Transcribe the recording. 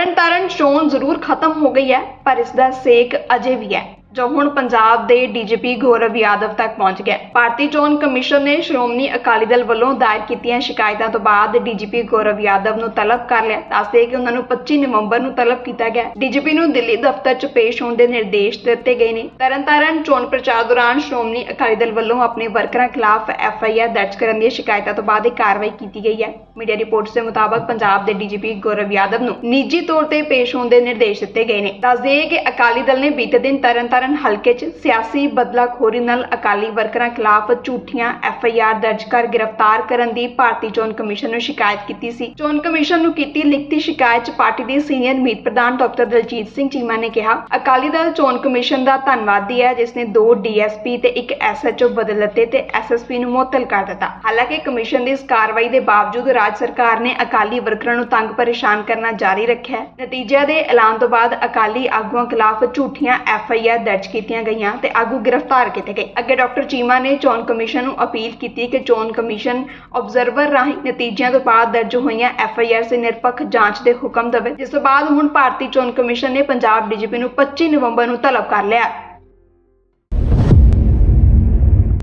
ਤਰਨ ਤਾਰਨ ਚੋਣ ਜ਼ਰੂਰ ਖਤਮ ਹੋ ਗਈ ਹੈ, ਪਰ ਇਸ ਦਾ ਸੇਕ ਅਜੇ ਵੀ ਹੈ। ਜੋ ਹੁਣ ਪੰਜਾਬ ਦੇ ਡੀਜੀਪੀ ਗੌਰਵ ਯਾਦਵ ਤੱਕ ਪਹੁੰਚ ਗਿਆ ਭਾਰਤੀ ਚੋਣ ਕਮਿਸ਼ਨ ਨੇ ਸ਼੍ਰੋਮਣੀ ਅਕਾਲੀ ਦਲ ਵੱਲੋਂ ਦਾਇਰ ਕੀਤੀਆਂ ਸ਼ਿਕਾਇਤਾਂ ਤੋਂ ਬਾਅਦ ਡੀਜੀਪੀ ਗੌਰਵ ਯਾਦਵ ਨੂੰ ਤਲਬ ਕਰ ਲਿਆ। ਦੱਸਦੇ ਕਿ ਉਹਨਾਂ ਨੂੰ 25 ਨਵੰਬਰ ਨੂੰ ਤਲਬ ਕੀਤਾ ਗਿਆ ਡੀਜੀਪੀ ਨੂੰ ਦਿੱਲੀ ਦਫ਼ਤਰ 'ਚ ਪੇਸ਼ ਹੋਣ ਦੇ ਨਿਰਦੇਸ਼ ਦਿੱਤੇ ਗਏ ਨੇ। ਤਰਨਤਾਰਨ ਚੋਣ ਪ੍ਰਚਾਰ ਦੌਰਾਨ ਸ਼੍ਰੋਮਣੀ ਅਕਾਲੀ ਦਲ ਵੱਲੋਂ ਆਪਣੇ ਵਰਕਰਾਂ ਖਿਲਾਫ ਐਫ ਆਈ ਆਰ ਦਰਜ ਕਰਨ ਦੀਆਂ ਸ਼ਿਕਾਇਤਾਂ ਤੋਂ ਬਾਅਦ ਇਹ ਕਾਰਵਾਈ ਕੀਤੀ ਗਈ ਹੈ। ਮੀਡੀਆ ਰਿਪੋਰਟਸ ਦੇ ਮੁਤਾਬਕ ਪੰਜਾਬ ਦੇ ਡੀਜੀਪੀ ਗੌਰਵ ਯਾਦਵ ਨੂੰ ਨਿੱਜੀ ਤੌਰ ਤੇ ਪੇਸ਼ ਹੋਣ ਦੇ ਨਿਰਦੇਸ਼ ਦਿੱਤੇ ਗਏ ਨੇ। ਦੱਸ ਦਈਏ ਕਿ ਅਕਾਲੀ ਦਲ ਨੇ ਬੀਤੇ ਦਿਨ ਤਰਨਤਾਰਨ ਹਲਕੇ 'ਚ ਸਿਆਸੀ ਬਦਲਾਖੋਰੀ ਨਾਲ ਅਕਾਲੀ ਵਰਕਰਾਂ ਖਿਲਾਫ ਝੂਠੀਆਂ ਐਫ ਆਈ ਆਰ ਦਰਜ ਕਰ ਗ੍ਰਿਫਤਾਰ ਕਰਨ ਦੀ ਭਾਰਤੀ ਚੋਣ ਕਮਿਸ਼ਨ ਨੂੰ ਸ਼ਿਕਾਇਤ ਕੀਤੀ ਸੀ। ਚੋਣ ਕਮਿਸ਼ਨ ਨੂੰ ਕੀਤੀ ਲਿਖਤੀ ਸ਼ਿਕਾਇਤ 'ਚ ਪਾਰਟੀ ਦੇ ਸੀਨੀਅਰ ਮੀਤ ਪ੍ਰਧਾਨ ਡਾਕਟਰ ਦਲਜੀਤ ਸਿੰਘ ਚੀਮਾ ਨੇ ਕਿਹਾ, ਅਕਾਲੀ ਦਲ ਚੋਣ ਕਮਿਸ਼ਨ ਦਾ ਧੰਨਵਾਦੀ ਹੈ ਜਿਸ ਨੇ ਦੋ ਡੀਐਸਪੀ ਤੇ ਇੱਕ ਐਸਐਚਓ ਬਦਲ ਦਿੱਤੇ ਤੇ ਐਸਐਸਪੀ ਨੂੰ ਮੁਅੱਤਲ ਕਰ ਦਿੱਤਾ। ਹਾਲਾਂਕਿ ਕਮਿਸ਼ਨ ਦੀ ਇਸ ਕਾਰਵਾਈ ਦੇ ਬਾਵਜੂਦ ਰਾਜ ਸਰਕਾਰ ਨੇ ਅਕਾਲੀ ਵਰਕਰਾਂ ਨੂੰ ਤੰਗ ਪਰੇਸ਼ਾਨ ਕਰਨਾ ਜਾਰੀ ਰੱਖਿਆ ਨਤੀਜਿਆਂ ਦੇ ਐਲਾਨ ਤੋਂ ਬਾਅਦ ਅਕਾਲੀ ਆਗੂਆਂ ਖਿਲਾਫ ਝੂਠੀਆਂ ਐਫ ਆਈ ਆਰ ਦਰਜ ਕੀਤੀਆਂ ਗਈਆਂ ਤੇ ਆਗੂ ਗ੍ਰਿਫਤਾਰ ਕੀਤੇ ਗਏ। ਅੱਗੇ ਡਾਕਟਰ ਚੀਮਾ ਨੇ ਚੋਣ ਕਮਿਸ਼ਨ ਨੂੰ ਅਪੀਲ ਕੀਤੀ ਕਿ ਚੋਣ ਕਮਿਸ਼ਨ ਆਬਜ਼ਰਵਰ ਰਾਹੀਂ ਨਤੀਜਿਆਂ ਤੋਂ ਬਾਅਦ ਦਰਜ ਹੋਈਆਂ ਐਫ ਆਈ ਆਰ ਤੇ ਨਿਰਪੱਖ ਜਾਂਚ ਦੇ ਹੁਕਮ ਦੇਵੇ। ਜਿਸ ਤੋਂ ਬਾਅਦ ਹੁਣ ਭਾਰਤੀ ਚੋਣ ਕਮਿਸ਼ਨ ਨੇ ਪੰਜਾਬ ਡੀਜੀਪੀ ਨੂੰ 25 ਨਵੰਬਰ ਨੂੰ ਤਲਬ ਕਰ ਲਿਆ।